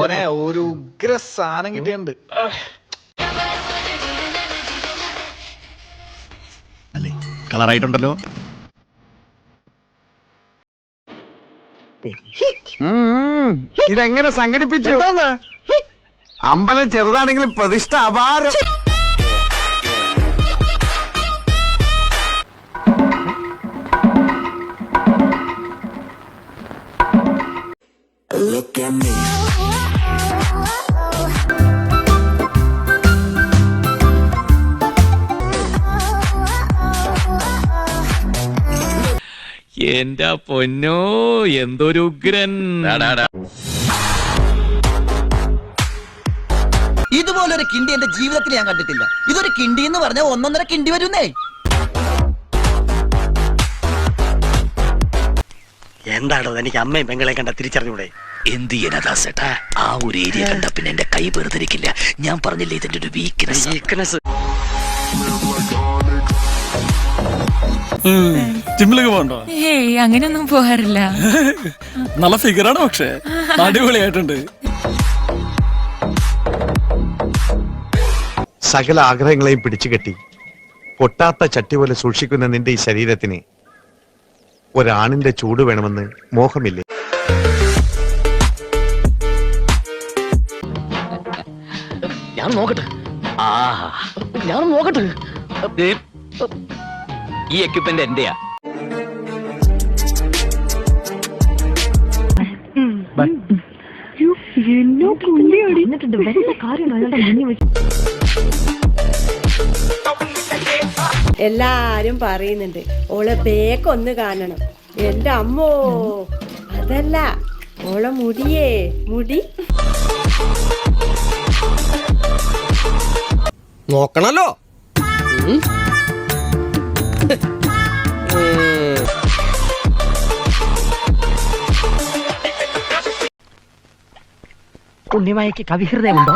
ഓനെ ഒരു ഉഗ്ര സാധനം കിട്ടിയുണ്ട് അല്ലേ? കളറായിട്ടുണ്ടല്ലോ. ഇതെങ്ങനെ സംഘടിപ്പിച്ചു? അമ്പലം ചെറുതാണെങ്കിലും പ്രതിഷ്ഠ അപാരം. എന്റെ പൊന്നോ എന്തൊരു ഉഗ്രൻ. ഇതുപോലൊരു കിണ്ടി എന്റെ ജീവിതത്തിൽ ഞാൻ കണ്ടിട്ടില്ല. ഇതൊരു കിണ്ടി എന്ന് പറഞ്ഞാൽ ഒന്നൊന്നര കിണ്ടി വരുന്നേ. എന്താണോ എനിക്ക് അമ്മയും പെങ്ങളെ കണ്ട തിരിച്ചറിഞ്ഞൂടെ? എന്ത് ചെയ്യാനാ ആ ഒരു ഏരിയ കണ്ട പിന്നെ എന്റെ കൈ വെറുതെ ഞാൻ പറഞ്ഞില്ലേ ഇതിന്റെ ഒരു വീക്ക്നെസ് വീക്ക്നെസ് ജിമ്മിലൊക്കെ പോകണ്ടോ? ഏയ് അങ്ങനെയൊന്നും പോകാറില്ല. നല്ല ഫിഗറാണ് പക്ഷേ. അടിപൊളിയായിട്ടുണ്ട്. സകല ആഗ്രഹങ്ങളെയും പിടിച്ചു കെട്ടി. പൊട്ടാത്ത ചട്ടി പോലെ സൂക്ഷിക്കുന്ന നിന്റെ ഈ ശരീരത്തിന് ഒരാണിന്റെ ചൂട് വേണമെന്ന് മോഹമില്ലേ? ഞാൻ നോക്കട്ടെ. ആ ഞാൻ നോക്കട്ടെ. ദേ, ഈ എക്യുപ്മെന്റ് എന്റെയാ? എല്ലാരും പറയുന്നുണ്ട്. ഓളെ ബേക്ക് ഒന്ന് കാണണം. എന്റെ അമ്മോ അതല്ല. ഓളെ മുടിയേ മുടി. നോക്കണല്ലോ. ഉണ്ണിമായക്ക് കവിഹൃദയമുണ്ടോ?